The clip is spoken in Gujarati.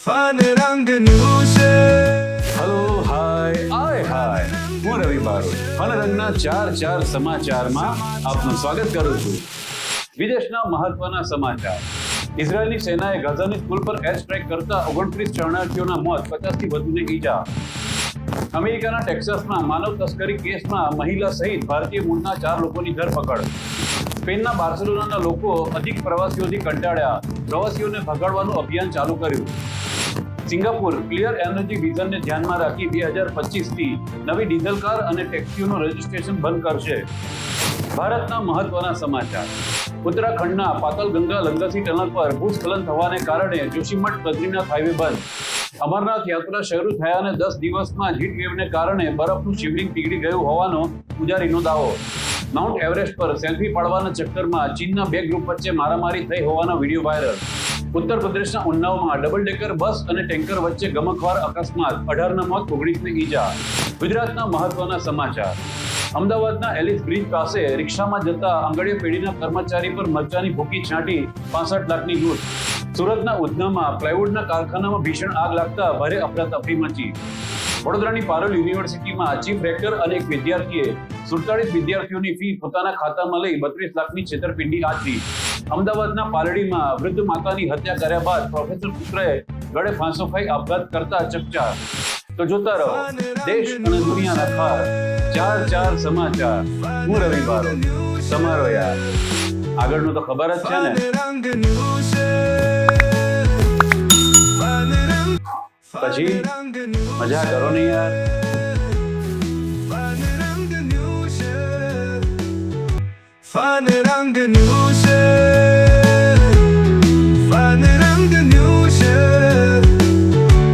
ફન રંગનું છે હલો હાય આય હાય હું રવિ બારોટ ફનરંગના ચાર ચાર સમાચારમાં આપનું સ્વાગત કરું છું. વિદેશના મહત્વના સમાચાર. ઇઝરાયેલની સેનાએ ગાઝાની સ્કૂલ પર એર સ્ટ્રાઇક કરતા ઓગણત્રીસ શરણાર્થીઓના મોત પચાસથી વધુને ઈજા. અમેરિકાના ટેક્સાસમાં માનવ તસ્કરી કેસમાં મહિલા સહિત ભારતીય મૂળના ચાર લોકોની ધરપકડ. સ્પેનના બાર્સેલોનાના લોકો અધિક પ્રવાસીઓથી કંટાળ્યા. પ્રવાસીઓને ભગાડવાનું અભિયાન ચાલુ કર્યું. સિંગાપુર ક્લિયર એનર્જી વિઝનને ધ્યાનમાં રાખી બે હજાર પચીસથી નવી ડીઝલ કાર અને ટેક્સીઓનું રજીસ્ટ્રેશન બંધ કરશે. ભારતના મહત્વના સમાચાર. ઉત્તરાખંડના પાતલગંગા લંગસી ટનલ પર ભૂસ્ખલન થવાને કારણે જોશીમઠ બદ્રીનાથ હાઈવે બંધ. અમરનાથ યાત્રા શરૂ થયાને દસ દિવસમાં હીટ વેવને કારણે બરફનું શિવલિંગ પીગળી ગયું હોવાનો પૂજારીનો દાવો. માઉન્ટ એવરેસ્ટ પર સેલ્ફી પાડવાના ચક્કરમાં ચીનના બે ગ્રુપ વચ્ચે મારામારી થઈ હોવાનો વીડિયો વાયરલ ઉત્તર પ્રદેશના ઉન્નાવમાં ડબલ ડેકર બસ અને ટેન્કર વચ્ચે ગમખવાર અકસ્માત. અઢારના મોત, ઓગણીસને ઈજા. ગુજરાતના મહત્વના સમાચાર. અમદાવાદના એલિસ બ્રિજ પાસે રિક્ષામાં જતા આંગળીયા પેઢીના કર્મચારી પર મરચાની ભૂકી છાંટી પાસઠ લાખની લૂંટ. સુરતના ઉધનામાં પ્લાયવુડના કારખાનામાં ભીષણ આગ લાગતા ભારે અફરાતફરી મચી. વડોદરાની પારોલ યુનિવર્સિટીમાં ચીફ રેક્ટર અને એક વિદ્યાર્થીએ સુડતાલીસ વિદ્યાર્થીઓની ફી પોતાના ખાતામાં લઈ બત્રીસ લાખની છેતરપિંડી આચરી. અમદાવાદના પાલડીમાં વૃદ્ધ માતાની હત્યા કર્યા બાદ પ્રોફેસર પુત્રએ ગળે ફાંસો ખાઈ આપઘાત કરતા ચકચાર. તો જોતા રહો દેશ અને દુનિયાના ખાસ ચાર ચાર સમાચાર. હું રવિ બારો. તમારો યાર. આગળનું તો ખબર જ છે ને. પછી? મજા કરો ને યાર. રંગનું છે ફન રંગનું છે